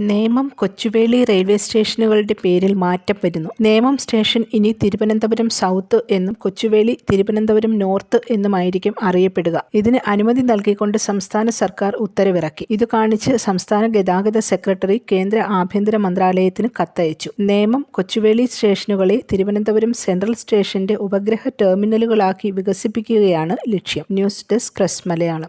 Nemom Kochuveli railway സ്റ്റേഷനുകളുടെ പേരിൽ മാറ്റം വരുന്നു. നേമം സ്റ്റേഷൻ ഇനി തിരുവനന്തപുരം സൗത്ത് എന്നും കൊച്ചുവേളി തിരുവനന്തപുരം നോർത്ത് എന്നുമായിരിക്കും അറിയപ്പെടുക. ഇതിന് അനുമതി നൽകിക്കൊണ്ട് സംസ്ഥാന സർക്കാർ ഉത്തരവിറക്കി. ഇത് കാണിച്ച് സംസ്ഥാന ഗതാഗത സെക്രട്ടറി കേന്ദ്ര ആഭ്യന്തര മന്ത്രാലയത്തിന് കത്തയച്ചു. നേമം കൊച്ചുവേളി സ്റ്റേഷനുകളെ തിരുവനന്തപുരം സെൻട്രൽ സ്റ്റേഷന്റെ ഉപഗ്രഹ ടെർമിനലുകളാക്കി വികസിപ്പിക്കുകയാണ് ലക്ഷ്യം. News desk cress Malayalam.